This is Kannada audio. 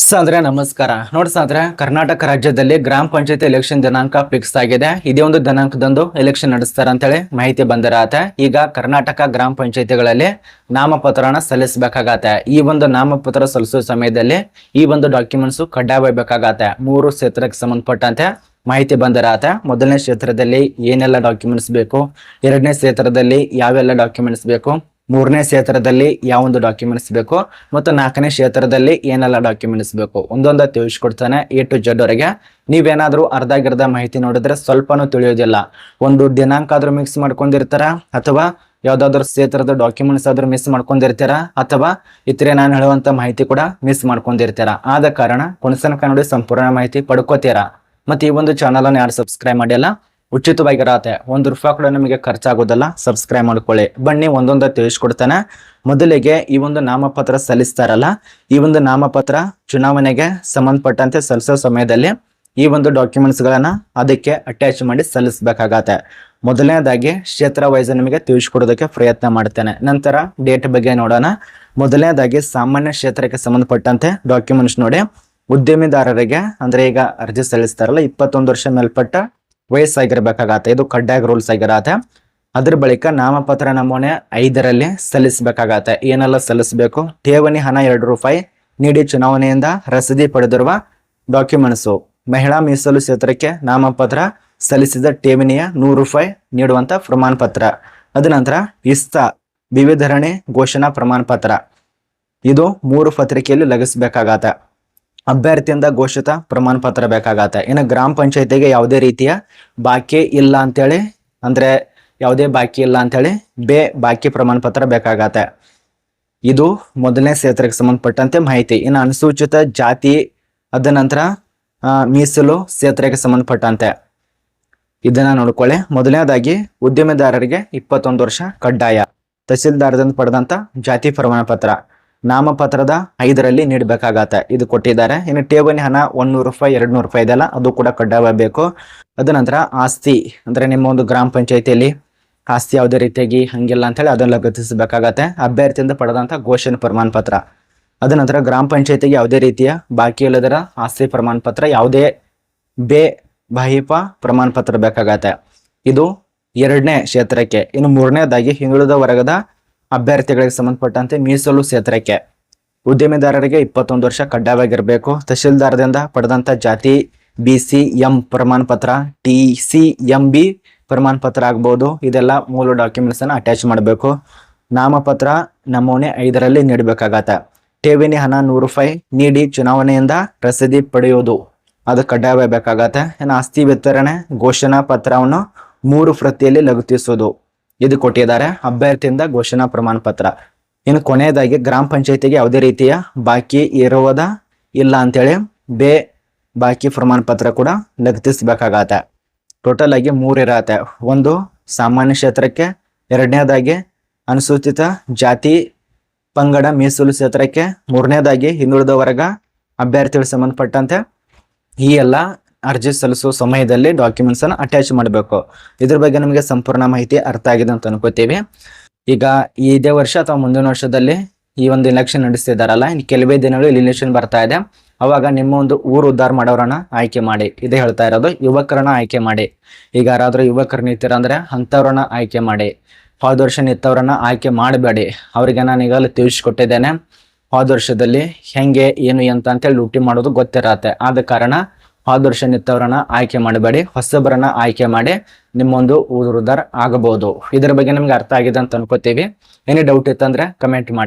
ಸಾಂದ್ರೆ, ನಮಸ್ಕಾರ. ನೋಡಿ ಸಾಂದ್ರೆ, ಕರ್ನಾಟಕ ರಾಜ್ಯದಲ್ಲಿ ಗ್ರಾಮ ಪಂಚಾಯತ್ ಎಲೆಕ್ಷನ್ ದಿನಾಂಕ ಫಿಕ್ಸ್ ಆಗಿದೆ. ಇದೇ ಒಂದು ದಿನಾಂಕದಂದು ಎಲೆಕ್ಷನ್ ನಡೆಸ್ತಾರೆ ಅಂತೇಳಿ ಮಾಹಿತಿ ಬಂದಿರತ್ತೆ. ಈಗ ಕರ್ನಾಟಕ ಗ್ರಾಮ ಪಂಚಾಯತಿಗಳಲ್ಲಿ ನಾಮಪತ್ರನ ಸಲ್ಲಿಸಬೇಕಾಗತ್ತೆ. ಈ ಒಂದು ನಾಮಪತ್ರ ಸಲ್ಲಿಸುವ ಸಮಯದಲ್ಲಿ ಈ ಒಂದು ಡಾಕ್ಯುಮೆಂಟ್ಸ್ ಕಡ್ಡಾಯಬೇಕಾಗತ್ತೆ ಮೂರು ಕ್ಷೇತ್ರಕ್ಕೆ ಸಂಬಂಧಪಟ್ಟಂತೆ ಮಾಹಿತಿ ಬಂದಿರತ್ತೆ. ಮೊದಲನೇ ಕ್ಷೇತ್ರದಲ್ಲಿ ಏನೆಲ್ಲ ಡಾಕ್ಯುಮೆಂಟ್ಸ್ ಬೇಕು? ಎರಡನೇ ಕ್ಷೇತ್ರದಲ್ಲಿ ಯಾವೆಲ್ಲ ಡಾಕ್ಯುಮೆಂಟ್ಸ್ ಬೇಕು? ಮೂರನೇ ಕ್ಷೇತ್ರದಲ್ಲಿ ಯಾವೊಂದು ಡಾಕ್ಯುಮೆಂಟ್ಸ್ ಬೇಕು ಮತ್ತು ನಾಲ್ಕನೇ ಕ್ಷೇತ್ರದಲ್ಲಿ ಏನೆಲ್ಲ ಡಾಕ್ಯುಮೆಂಟ್ಸ್ ಬೇಕು ಒಂದೊಂದು ತಿಳಿಸ್ಕೊಡ್ತಾನೆ ಎ ಟು ಜಡ್ ವರೆಗೆ ನೀವೇನಾದ್ರೂ ಅರ್ಧ ಗಿರ್ಧ ಮಾಹಿತಿ ನೋಡಿದ್ರೆ ಸ್ವಲ್ಪನೂ ತಿಳಿಯೋದಿಲ್ಲ. ಒಂದು ದಿನಾಂಕ ಆದರೂ ಮಿಕ್ಸ್ ಮಾಡ್ಕೊಂಡಿರ್ತಾರ ಅಥವಾ ಯಾವ್ದಾದ್ರು ಕ್ಷೇತ್ರದ ಡಾಕ್ಯುಮೆಂಟ್ಸ್ ಆದ್ರೂ ಮಿಸ್ ಮಾಡ್ಕೊಂಡಿರ್ತೀರ ಅಥವಾ ಇತರೆ ನಾನು ಹೇಳುವಂತ ಮಾಹಿತಿ ಕೂಡ ಮಿಸ್ ಮಾಡ್ಕೊಂಡಿರ್ತೀರ. ಆದ ಕಾರಣ ಕುಣಸನ ನೋಡಿ ಸಂಪೂರ್ಣ ಮಾಹಿತಿ ಪಡ್ಕೋತೀರಾ. ಮತ್ತೆ ಈ ಒಂದು ಚಾನಲ್ ಅನ್ನು ಯಾರು ಸಬ್ಸ್ಕ್ರೈಬ್ ಮಾಡಿಲ್ಲ ಉಚಿತವಾಗಿರತ್ತೆ ಒಂದು ರೂಪಾಯಿ ಕೂಡ ನಿಮಗೆ ಖರ್ಚಾಗೋದಲ್ಲ. ಸಬ್ಸ್ಕ್ರೈಬ್ ಮಾಡ್ಕೊಳ್ಳಿ. ಬನ್ನಿ, ಒಂದೊಂದ ತಿಳಿಸ್ಕೊಡ್ತಾನೆ. ಮೊದಲಿಗೆ ಈ ಒಂದು ನಾಮಪತ್ರ ಸಲ್ಲಿಸ್ತಾರಲ್ಲ, ಈ ಒಂದು ನಾಮಪತ್ರ ಚುನಾವಣೆಗೆ ಸಂಬಂಧಪಟ್ಟಂತೆ ಸಲ್ಲಿಸೋ ಸಮಯದಲ್ಲಿ ಈ ಒಂದು ಡಾಕ್ಯುಮೆಂಟ್ಸ್ ಗಳನ್ನ ಅದಕ್ಕೆ ಅಟ್ಯಾಚ್ ಮಾಡಿ ಸಲ್ಲಿಸಬೇಕಾಗತ್ತೆ. ಮೊದಲನೇದಾಗಿ ಕ್ಷೇತ್ರ ವೈಸ್ ನಿಮಗೆ ತಿಳಿಸ್ಕೊಡೋದಕ್ಕೆ ಪ್ರಯತ್ನ ಮಾಡ್ತೇನೆ. ನಂತರ ಡೇಟ್ ಬಗ್ಗೆ ನೋಡೋಣ. ಮೊದಲನೇದಾಗಿ ಸಾಮಾನ್ಯ ಕ್ಷೇತ್ರಕ್ಕೆ ಸಂಬಂಧಪಟ್ಟಂತೆ ಡಾಕ್ಯುಮೆಂಟ್ಸ್ ನೋಡಿ. ಉದ್ಯಮಿದಾರರಿಗೆ, ಅಂದ್ರೆ ಈಗ ಅರ್ಜಿ ಸಲ್ಲಿಸ್ತಾರಲ್ಲ, ಇಪ್ಪತ್ತೊಂದು ವರ್ಷ ಮೇಲ್ಪಟ್ಟ ವಯಸ್ಸಾಗಿರ್ಬೇಕಾಗತ್ತೆ ಇದು ಕಡ್ಡಾಯ ರೂಲ್ಸ್ ಆಗಿರತ್ತೆ ಅದ್ರ ಬಳಿಕ ನಾಮಪತ್ರ ನಮೂನೆ ಐದರಲ್ಲಿ ಸಲ್ಲಿಸಬೇಕಾಗತ್ತೆ. ಏನೆಲ್ಲ ಸಲ್ಲಿಸಬೇಕು? ಠೇವಣಿ ಹಣ ಎರಡು ರೂಪಾಯಿ ನೀಡಿ ಚುನಾವಣೆಯಿಂದ ರಸೀದಿ ಪಡೆದಿರುವ ಡಾಕ್ಯುಮೆಂಟ್ಸು. ಮಹಿಳಾ ಮೀಸಲು ಕ್ಷೇತ್ರಕ್ಕೆ ನಾಮಪತ್ರ ಸಲ್ಲಿಸಿದ ಠೇವಣಿಯ ನೂರು ರೂಪಾಯಿ ನೀಡುವಂತ ಪ್ರಮಾಣ ಪತ್ರ ಅದ ನಂತರ ಇಸ್ತಾ, ವಿವಿಧರಣೆ ಘೋಷಣಾ ಪ್ರಮಾಣ ಪತ್ರ ಇದು ಮೂರು ಪತ್ರಿಕೆಯಲ್ಲಿ ಲಗಿಸಬೇಕಾಗತ್ತೆ. ಅಭ್ಯರ್ಥಿಯಿಂದ ಘೋಷಿತ ಪ್ರಮಾಣ ಪತ್ರ ಬೇಕಾಗತ್ತೆ. ಇನ್ನು ಗ್ರಾಮ ಪಂಚಾಯತಿಗೆ ಯಾವುದೇ ರೀತಿಯ ಬಾಕಿ ಇಲ್ಲ ಅಂತೇಳಿ, ಅಂದ್ರೆ ಯಾವುದೇ ಬಾಕಿ ಇಲ್ಲ ಅಂತೇಳಿ ಬೇ ಬಾಕಿ ಪ್ರಮಾಣ ಪತ್ರ ಬೇಕಾಗತ್ತೆ. ಇದು ಮೊದಲನೇ ಕ್ಷೇತ್ರಕ್ಕೆ ಸಂಬಂಧಪಟ್ಟಂತೆ ಮಾಹಿತಿ. ಇನ್ನು ಅನುಸೂಚಿತ ಜಾತಿ ಅದ ನಂತರ ಮೀಸಲು ಕ್ಷೇತ್ರಕ್ಕೆ ಸಂಬಂಧಪಟ್ಟಂತೆ. ಇದನ್ನ ನೋಡ್ಕೊಳ್ಳಿ. ಮೊದಲನೇದಾಗಿ, ಉದ್ಯಮದಾರರಿಗೆ ಇಪ್ಪತ್ತೊಂದು ವರ್ಷ ಕಡ್ಡಾಯ. ತಹಸೀಲ್ದಾರದಿಂದ ಪಡೆದಂತ ಜಾತಿ ಪ್ರಮಾಣ ಪತ್ರ. ನಾಮಪತ್ರದ ಐದರಲ್ಲಿ ನೀಡಬೇಕಾಗತ್ತೆ. ಇದು ಕೊಟ್ಟಿದ್ದಾರೆ. ಇನ್ನು ಠೇವಣಿ ಹಣ ಒಂದೂರು ರೂಪಾಯಿ, ಎರಡು ನೂರು ರೂಪಾಯಿ ಇದೆಲ್ಲ ಅದು ಕೂಡ ಕಡ್ಡಾಯ ಬೇಕು. ಅದ ನಂತರ ಆಸ್ತಿ, ಅಂದ್ರೆ ನಿಮ್ಮ ಒಂದು ಗ್ರಾಮ ಪಂಚಾಯತಿಯಲ್ಲಿ ಆಸ್ತಿ ಯಾವುದೇ ರೀತಿಯಾಗಿ ಹಂಗಿಲ್ಲ ಅಂತೇಳಿ ಅದನ್ನ ಲಗತ್ತಿಸಬೇಕಾಗತ್ತೆ. ಅಭ್ಯರ್ಥಿಯಿಂದ ಪಡೆದಂತ ಘೋಷಣೆ ಪ್ರಮಾಣ ಪತ್ರ. ಅದ ನಂತರ ಗ್ರಾಮ ಪಂಚಾಯತಿಗೆ ಯಾವುದೇ ರೀತಿಯ ಬಾಕಿ ಇಲ್ಲದರ ಆಸ್ತಿ ಪ್ರಮಾಣ ಪತ್ರ, ಯಾವುದೇ ಬೇ ಬಾಹಿಪ ಪ್ರಮಾಣ ಪತ್ರ ಬೇಕಾಗತ್ತೆ. ಇದು ಎರಡನೇ ಕ್ಷೇತ್ರಕ್ಕೆ. ಇನ್ನು ಮೂರನೇದಾಗಿ ಹಿಂದುಳಿದ ವರ್ಗದ ಅಭ್ಯರ್ಥಿಗಳಿಗೆ ಸಂಬಂಧಪಟ್ಟಂತೆ ಮೀಸಲು ಕ್ಷೇತ್ರಕ್ಕೆ ಉದ್ಯಮಿದಾರರಿಗೆ ಇಪ್ಪತ್ತೊಂದು ವರ್ಷ ಕಡ್ಡಾಯವಾಗಿರಬೇಕು. ತಹಶೀಲ್ದಾರದಿಂದ ಪಡೆದಂಥ ಜಾತಿ, ಬಿ ಸಿ ಎಂ ಪ್ರಮಾಣ ಪತ್ರ ಟಿ ಸಿ ಎಂ ಬಿ ಪ್ರಮಾಣ ಪತ್ರ ಆಗ್ಬೋದು. ಇದೆಲ್ಲ ಮೂಲ ಡಾಕ್ಯುಮೆಂಟ್ಸನ್ನು ಅಟ್ಯಾಚ್ ಮಾಡಬೇಕು. ನಾಮಪತ್ರ ನಮೂನೆ ಐದರಲ್ಲಿ ನೀಡಬೇಕಾಗತ್ತೆ. ಠೇವಣಿ ಹಣ ನೂರು ರೂಪಾಯಿ ನೀಡಿ ಚುನಾವಣೆಯಿಂದ ರಸೀದಿ ಪಡೆಯುವುದು ಅದು ಕಡ್ಡಾಯಬೇಕಾಗತ್ತೆ ಆಸ್ತಿ ವಿತರಣೆ, ಘೋಷಣಾ ಪತ್ರವನ್ನು ಮೂರು ಪ್ರತಿಯಲ್ಲಿ ಲಗತ್ತಿಸುವುದು ಇದು ಕೊಟ್ಟಿದ್ದಾರೆ. ಅಭ್ಯರ್ಥಿಯಿಂದ ಘೋಷಣಾ ಪ್ರಮಾಣ ಪತ್ರ ಇನ್ನು ಕೊನೆಯದಾಗಿ ಗ್ರಾಮ ಪಂಚಾಯತಿಗೆ ಯಾವುದೇ ರೀತಿಯ ಬಾಕಿ ಇರುವುದ ಇಲ್ಲ ಅಂತೇಳಿ ಬೇ ಬಾಕಿ ಪ್ರಮಾಣ ಪತ್ರ ಕೂಡ ಲಗತ್ತಿಸಬೇಕಾಗತ್ತೆ ಟೋಟಲ್ ಆಗಿ ಮೂರು ಇರತ್ತೆ. ಒಂದು ಸಾಮಾನ್ಯ ಕ್ಷೇತ್ರಕ್ಕೆ, ಎರಡನೇದಾಗಿ ಅನುಸೂಚಿತ ಜಾತಿ ಪಂಗಡ ಮೀಸಲು ಕ್ಷೇತ್ರಕ್ಕೆ, ಮೂರನೇದಾಗಿ ಹಿಂದುಳಿದ ವರ್ಗ ಅಭ್ಯರ್ಥಿಗಳಿಗೆ ಸಂಬಂಧಪಟ್ಟಂತೆ ಈ ಎಲ್ಲ ಅರ್ಜಿ ಸಲ್ಲಿಸುವ ಸಮಯದಲ್ಲಿ ಡಾಕ್ಯುಮೆಂಟ್ಸ್ ಅನ್ನು ಅಟ್ಯಾಚ್ ಮಾಡಬೇಕು. ಇದ್ರ ಬಗ್ಗೆ ನಮಗೆ ಸಂಪೂರ್ಣ ಮಾಹಿತಿ ಅರ್ಥ ಆಗಿದೆ ಅಂತ ಅನ್ಕೋತೀವಿ. ಈಗ ಇದೇ ವರ್ಷ ಅಥವಾ ಮುಂದಿನ ವರ್ಷದಲ್ಲಿ ಈ ಒಂದು ಇಲೆಕ್ಷನ್ ನಡೆಸ್ತಿದಾರಲ್ಲ, ಇನ್ನು ಕೆಲವೇ ದಿನಗಳು ಇಲೆಕ್ಷನ್ ಬರ್ತಾ ಇದೆ. ಅವಾಗ ನಿಮ್ಮ ಒಂದು ಊರು ಉದ್ಧಾರ ಮಾಡೋರನ್ನ ಆಯ್ಕೆ ಮಾಡಿ. ಇದೇ ಹೇಳ್ತಾ ಇರೋದು, ಯುವಕರನ್ನ ಆಯ್ಕೆ ಮಾಡಿ. ಈಗ ಯಾರಾದರೂ ಯುವಕರು ನೀತಿರ ಅಂದ್ರೆ ಅಂಥವ್ರನ್ನ ಆಯ್ಕೆ ಮಾಡಿ. ಹೋದ ವರ್ಷ ನಿಂತವ್ರನ್ನ ಆಯ್ಕೆ ಮಾಡಬೇಡಿ. ಅವ್ರಿಗೆ ನಾನು ಈಗಲೇ ತಿಳಿಸ್ಕೊಟ್ಟಿದ್ದೇನೆ. ಹೋದ ವರ್ಷದಲ್ಲಿ ಹೆಂಗೆ, ಏನು, ಎಂತ ಅಂತೇಳಿ ಡ್ಯೂಟಿ ಮಾಡೋದು ಗೊತ್ತಿರತ್ತೆ. ಆದ ಕಾರಣ ಹೋದ ನಿತ್ತವರನ್ನ ಆಯ್ಕೆ ಮಾಡಬೇಡಿ, ಹೊಸಬರನ್ನ ಆಯ್ಕೆ ಮಾಡಿ ನಿಮ್ಮೊಂದು ಊರು ಉದ್ಧಾರ ಆಗಬಹುದು. ಇದರ ಬಗ್ಗೆ ನಿಮ್ಗೆ ಅರ್ಥ ಆಗಿದೆ ಅಂತ ಅನ್ಕೋತೀವಿ. ಏನೇ ಡೌಟ್ ಇತ್ತಂದ್ರೆ ಕಮೆಂಟ್ ಮಾಡಿ.